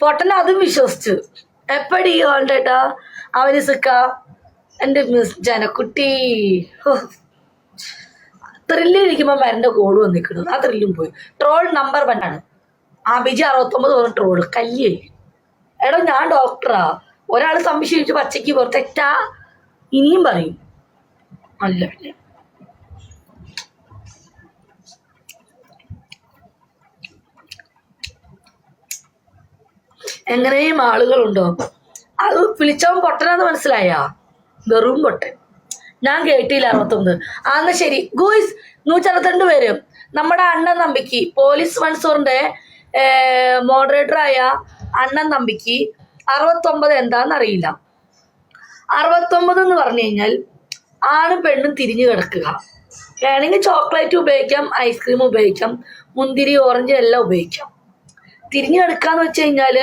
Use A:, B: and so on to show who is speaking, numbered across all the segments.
A: പൊട്ടൻ അതും വിശ്വസിച്ചു. എപ്പടി ഓണ്ടേട്ടാ അവന് സിക്ക. എന്റെ മിസ് ജനക്കുട്ടി. ത്രില്ലിരിക്കുമ്പോൾ മരന്റെ കോഡ് വന്നിക്കണു ആ ത്രില്ലും പോയി. ട്രോൾ നമ്പർ വൺ ആണ്. ആ ബിജി അറുപത്തൊമ്പത് പറഞ്ഞ ട്രോൾ കല്യേ എടോ ഞാൻ ഡോക്ടറാ ഒരാൾ സംശയിച്ചു പച്ചയ്ക്ക് പുറത്തെറ്റാ ഇനിയും പറയും. അല്ല പിന്നെ എങ്ങനെയും ആളുകളുണ്ടോ. അത് വിളിച്ചവൻ പൊട്ടനാന്ന് മനസ്സിലായ? വെറും പൊട്ടൻ. ഞാൻ കേട്ടില്ല അറുപത്തൊന്ന്. ആ എന്നാ ശരി. ഗൂയിസ് നൂറ്റി അറുപത്തിരണ്ട് പേര്. നമ്മുടെ അണ്ണൻ നമ്പിക്ക് പോലീസ് മൺസൂറിന്റെ മോഡറേറ്ററായ അണ്ണൻ നമ്പിക്ക് അറുപത്തൊമ്പത് എന്താന്ന് അറിയില്ല അറുപത്തൊമ്പത് എന്ന് പറഞ്ഞു കഴിഞ്ഞാൽ ആണും പെണ്ണും തിരിഞ്ഞു കിടക്കുക. വേണമെങ്കിൽ ചോക്ലേറ്റ് ഉപയോഗിക്കാം ഐസ്ക്രീം ഉപയോഗിക്കാം മുന്തിരി ഓറഞ്ച് എല്ലാം ഉപയോഗിക്കാം. തിരിഞ്ഞു കിടക്കാന്ന് വെച്ച് കഴിഞ്ഞാൽ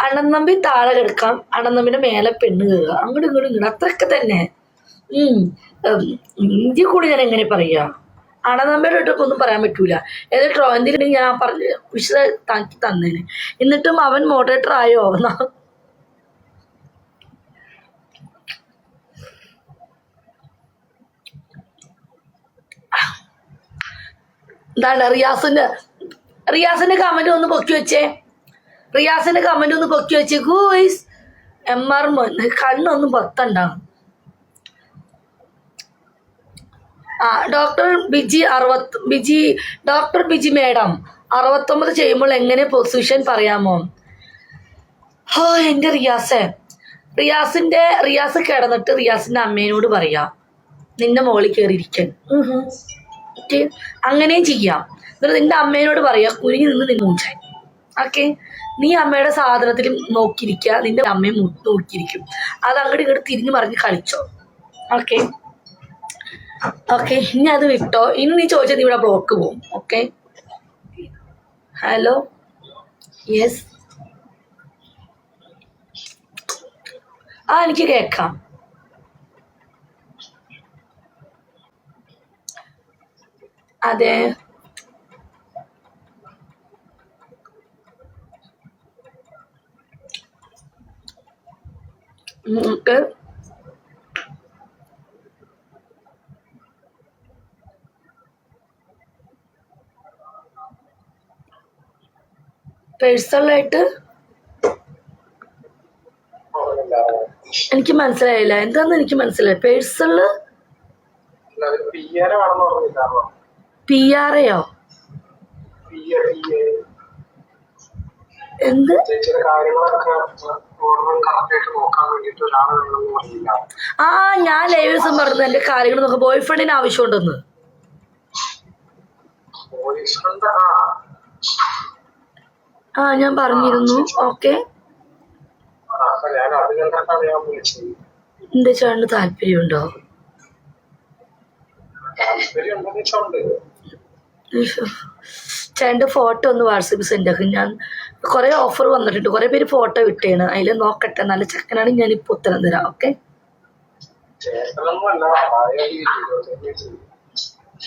A: അണ്ണൻ നമ്പി താഴെ കിടക്കാം. അണ്ണൻ നമ്പിന്റെ മേലെ പെണ്ണ് കയറുക. അങ്ങോട്ടും ഇങ്ങോട്ടും ഇങ്ങോട്ട്. അത്രയൊക്കെ തന്നെ. ഇന്ത്യ കൂടി ഞാൻ എങ്ങനെ പറയാ? അണനമ്പയുടെ ഒട്ടൊക്കെ ഒന്നും പറയാൻ പറ്റൂല. ഏത് ട്രോന്തിൽ ഞാൻ പറഞ്ഞ് വിശദ താക്കി തന്നേന്. എന്നിട്ടും അവൻ മോഡറേറ്റർ ആയോ? എന്നാ. എന്താണ് റിയാസിന്റെ റിയാസിന്റെ കമന്റ് ഒന്ന് പൊക്കി വെച്ചേ. റിയാസിന്റെ കമന്റ് ഒന്ന് പൊക്കി വെച്ചേ. ഗോയ്സ് എം ആർ മോൻ കണ്ണൊന്നും പൊത്തണ്ടാവും. ആ ഡോക്ടർ ബിജി അറുപത് ബിജി ഡോക്ടർ ബിജി മേഡം അറുപത്തൊമ്പത് ചെയ്യുമ്പോൾ എങ്ങനെ പൊസിഷൻ പറയാമോ? ഹോ എന്റെ റിയാസെ. റിയാസിന്റെ റിയാസ് കിടന്നിട്ട് റിയാസിന്റെ അമ്മേനോട് പറയാം. നിന്റെ മോളിൽ കയറിയിരിക്കാൻ അങ്ങനെയും ചെയ്യാം. എന്നിട്ട് നിന്റെ അമ്മേനോട് പറയാ കുരുങ്ങി നിന്ന് നിന്ന് ഓക്കെ നീ അമ്മയുടെ സാധനത്തിൽ നോക്കിയിരിക്കുക നിന്റെ അമ്മയും നോക്കിയിരിക്കും. അത് അങ്ങോട്ട് ഇങ്ങോട്ട് തിരിഞ്ഞു മറിഞ്ഞ് കളിച്ചോ. ഓക്കെ ഓക്കെ ഇനി അത് വിട്ടോ. ഇനി നീ ചോദിച്ചാൽ നീ ഇവിടെ ബ്ലോക്ക് പോവും. ഓക്കെ ഹലോ യെസ് ആ എനിക്ക് കേൾക്കാം അതെ. നമുക്ക് പേഴ്സണലായിട്ട് എനിക്ക് മനസ്സിലായില്ല. എന്താന്ന് എനിക്ക് മനസ്സിലായി? പേഴ്സണൽ
B: പി
A: ആർ എയോ
B: പറഞ്ഞില്ല.
A: ആ ഞാൻ ലൈവ് ദിവസം പറഞ്ഞത് എന്റെ കാര്യങ്ങൾ നോക്കാം ബോയ് ഫ്രണ്ടിന് ആവശ്യമുണ്ടെന്ന്
B: ആ.
A: ഞാൻ പറഞ്ഞിരുന്നു. ഓക്കെ എന്റെ ചേട്ടന് താല്പര്യമുണ്ടോ? ചേട്ടന്റെ ഫോട്ടോ ഒന്ന് വാട്സപ്പ് സെൻഡ് ആക്കും. ഞാൻ കുറേ ഓഫർ വന്നിട്ടുണ്ട്. കുറെ പേര് ഫോട്ടോ വിട്ടേണ് അതിൽ നോക്കട്ടെ. നല്ല ചെക്കനാണ് ഞാൻ ഇപ്പൊ ഉത്തരം തരാം ഓക്കെ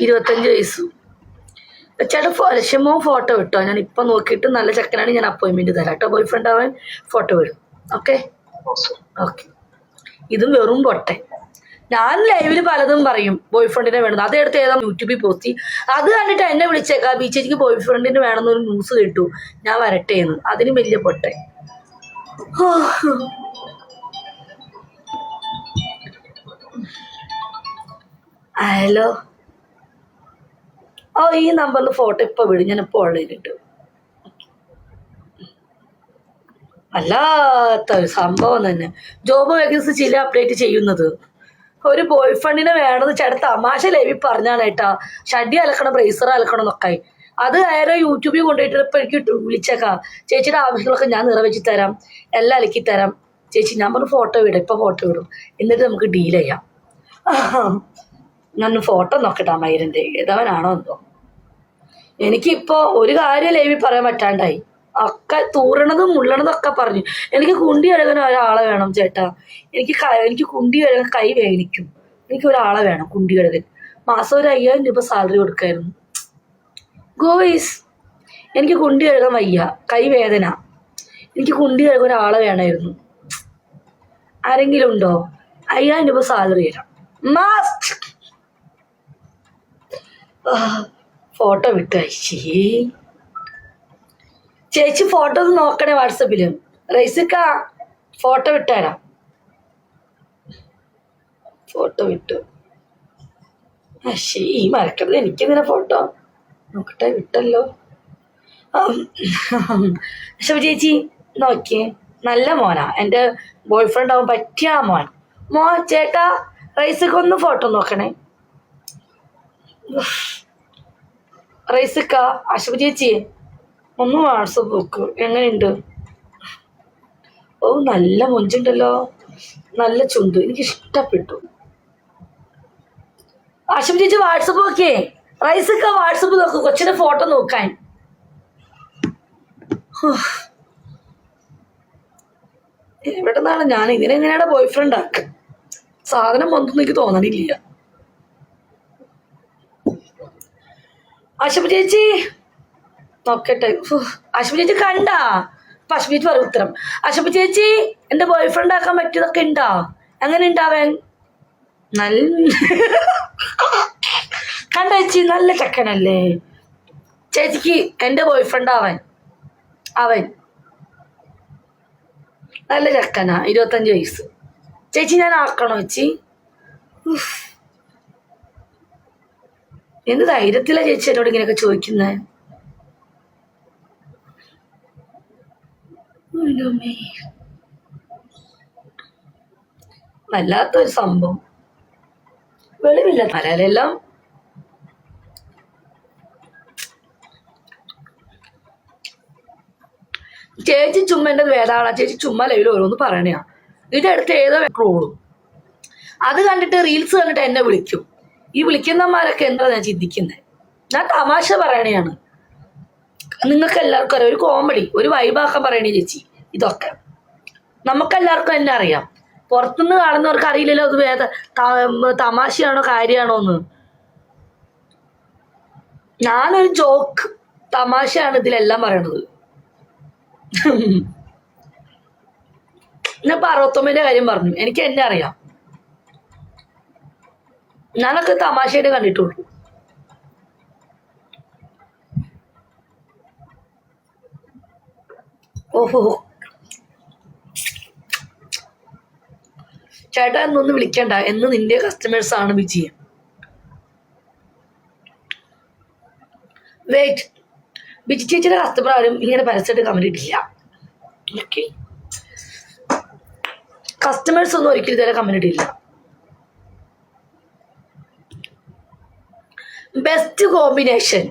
B: ഇരുപത്തഞ്ച് വയസ്സ്.
A: ചേട്ടൻ ലക്ഷ്യമോ ഫോട്ടോ വിട്ടോ ഞാൻ ഇപ്പൊ നോക്കിയിട്ട് നല്ല ചെക്കനാണ് ഞാൻ അപ്പോയിന്റ്മെന്റ് തരാം. കേട്ടോ? ബോയ് ഫ്രണ്ട് ആവാൻ ഫോട്ടോ വിടും ഓക്കെ.
B: ഓക്കെ
A: ഇതും വെറും പൊട്ടെ. ഞാൻ ലൈവിൽ പലതും പറയും ബോയ് ഫ്രണ്ടിനെ വേണം അത് എടുത്ത് ഏതാ യൂട്യൂബിൽ പോസ്റ്റ് അത് കണ്ടിട്ട് എന്നെ വിളിച്ചേക്കാം ബീച്ചേക്ക് ബോയ് ഫ്രണ്ടിന് വേണമെന്നൊരു ന്യൂസ് കിട്ടു. ഞാൻ വരട്ടെ എന്ന് അതിന് വലിയ പൊട്ടെ. ഹലോ. ഓ ഈ നമ്പറിൽ ഫോട്ടോ ഇപ്പൊ വിടും. ഞാൻ ഇപ്പോൾ ഇട്ടു. വല്ലാത്ത സംഭവം തന്നെ. ജോബ് വേക്കൻസി ചില അപ്ഡേറ്റ് ചെയ്യുന്നത്. ഒരു ബോയ് ഫ്രണ്ടിനെ വേണമെന്ന് ചേട്ടൻ തമാശ ലേവി പറഞ്ഞാണ് കേട്ടാ. ഷഡി അലക്കണം ബ്രേസർ അലക്കണം എന്നൊക്കെ. അത് ആരോ യൂട്യൂബിൽ കൊണ്ടുപോയിട്ട് ഇപ്പൊ എനിക്ക് വിളിച്ചേക്കാ. ചേച്ചിയുടെ ആവശ്യങ്ങളൊക്കെ ഞാൻ നിറവേറ്റി തരാം. എല്ലാം അലക്കി തരാം. ചേച്ചി ഞാൻ പറഞ്ഞു ഫോട്ടോ വിടാം ഇപ്പൊ ഫോട്ടോ വിടും എന്നിട്ട് നമുക്ക് ഡീൽ ചെയ്യാം. ഞാൻ ഫോട്ടോ നോക്കട്ടെ അമ്മയിരന്റെ ഏതവനാണോ എന്തോ. എനിക്കിപ്പോ ഒരു കാര്യം ലേവി പറയാൻ പറ്റാണ്ടായി. ഒക്കെ തൂറണതും മുള്ളണതും ഒക്കെ പറഞ്ഞു. എനിക്ക് കുണ്ടി കഴുകാൻ ഒരാളെ വേണം ചേട്ടാ. എനിക്ക് എനിക്ക് കുണ്ടി കഴുകാൻ കൈ വേദനിക്കും എനിക്ക് ഒരാളെ വേണം കുണ്ടി കഴുകാൻ മാസം ഒരു അയ്യായിരം രൂപ സാലറി കൊടുക്കായിരുന്നു. ഗോയിസ് എനിക്ക് കുണ്ടി കഴുകാൻ വയ്യ. കൈ വേദന. എനിക്ക് കുണ്ടി കഴുകാൻ ഒരാളെ വേണമായിരുന്നു. ആരെങ്കിലും ഉണ്ടോ? അയ്യായിരം രൂപ സാലറി തരാം. ഫോട്ടോ വിട്ടു അയച്ചേ ചേച്ചി ഫോട്ടോ ഒന്ന് നോക്കണേ വാട്സപ്പിൽ. റൈസിക്ക ഫോട്ടോ വിട്ടുതരാം. ഫോട്ടോ വിട്ടു. അശ്ശേ ഈ മരക്കരുത് എനിക്കെന്തിനാ ഫോട്ടോ നോക്കട്ടെ വിട്ടല്ലോ. ശിവ ചേച്ചി നോക്കിയേ. നല്ല മോനാ. എന്റെ ബോയ് ഫ്രണ്ട് ആവാൻ പറ്റിയ മോൻ. മോ ചേട്ടാ റൈസക്ക് ഒന്ന് ഫോട്ടോ നോക്കണേ. റൈസക്ക അശുഭ ചേച്ചി. ഒന്ന് വാട്സപ്പ് നോക്ക്. എങ്ങനെയുണ്ട്? ഓ നല്ല മൊഞ്ചുണ്ടല്ലോ. നല്ല ചുണ്ട്. എനിക്ക് ഇഷ്ടപ്പെട്ടു ആശം ചേച്ചി വാട്സപ്പ് നോക്കിയേ. റൈസക്ക വാട്സപ്പ് നോക്ക്. കൊച്ചിന്റെ ഫോട്ടോ നോക്കാൻ. എവിടെ നിന്നാണ് ഞാൻ ഇതിനെങ്ങനെയാണ് ബോയ് ഫ്രണ്ട് ആക്ക സാധനം വന്നൊന്നും എനിക്ക് തോന്നണില്ല. ആശുപ ചേച്ചി നോക്കട്ടെ. ആശുപ ചേച്ചി കണ്ടാ? അപ്പൊ ആശുപ ചേച്ചി പറയും ഉത്തരം. ആശുപ ചേച്ചി എന്റെ ബോയ് ഫ്രണ്ട് ആക്കാൻ പറ്റിയതൊക്കെ ഉണ്ടോ എങ്ങനെ ഉണ്ടാവൻ നല്ല കണ്ട ചേച്ചി? നല്ല ചക്കനല്ലേ? ചേച്ചിക്ക് എന്റെ ബോയ് ഫ്രണ്ട് അവൻ. അവൻ നല്ല ചക്കനാ ഇരുപത്തഞ്ച് വയസ്സ്. ചേച്ചി ഞാൻ ആക്കണോ ചേച്ചി. എന്ത് ധൈര്യത്തിലാ ചേച്ചി എന്നോട് ഇങ്ങനെയൊക്കെ ചോദിക്കുന്നേ? വല്ലാത്തൊരു സംഭവം. വെളിവില്ല തലയിലെല്ലാം. ചേച്ചി ചുമ്മാ എന്റെ വേദാള ചേച്ചി ചുമ്മാ ലൈവിൽ ഓരോന്ന് പറയണയാ. ഇതെടുത്ത് ഏതോ ട്രോളും അത് കണ്ടിട്ട് റീൽസ് കണ്ടിട്ട് എന്നെ വിളിക്കും. ഈ വിളിക്കുന്നമാരൊക്കെ എന്താ ഞാൻ ചിന്തിക്കുന്നത് ഞാൻ തമാശ പറയണയാണ്. നിങ്ങൾക്ക് എല്ലാവർക്കും അറിയാം. ഒരു കോമഡി ഒരു വൈബാക്കാൻ പറയണേ ചേച്ചി. ഇതൊക്കെ. നമുക്കെല്ലാവർക്കും എന്നെ അറിയാം. പുറത്തുനിന്ന് കാണുന്നവർക്ക് അറിയില്ലല്ലോ അത് വേദ തമാശയാണോ കാര്യമാണോ എന്ന്. ഞാനൊരു ജോക്ക് തമാശയാണ് ഇതിലെല്ലാം പറയണത്. ഞാൻ അറുപത്തൊമ്പതിന്റെ കാര്യം പറഞ്ഞു. എനിക്ക് എന്നെ അറിയാം. ഞാനൊക്കെ തമാശയായിട്ട് കണ്ടിട്ടുള്ളൂ. ഓഹോ. ചേട്ടാ എന്നൊന്ന് വിളിക്കണ്ട. എന്ന് നിന്റെ കസ്റ്റമേഴ്സ് ആണ് വിജയം വെയിറ്റ് ബിജി ചേച്ചിയുടെ കസ്റ്റമർ ആരും ഇങ്ങനെ പരസ്യമായിട്ട് കമന്റ് ഇട്ടില്ല. ഓക്കെ കസ്റ്റമേഴ്സ് ഒന്നും ഒരിക്കലും ഇതുവരെ കമന്റ് ഇട്ടില്ല. Best combination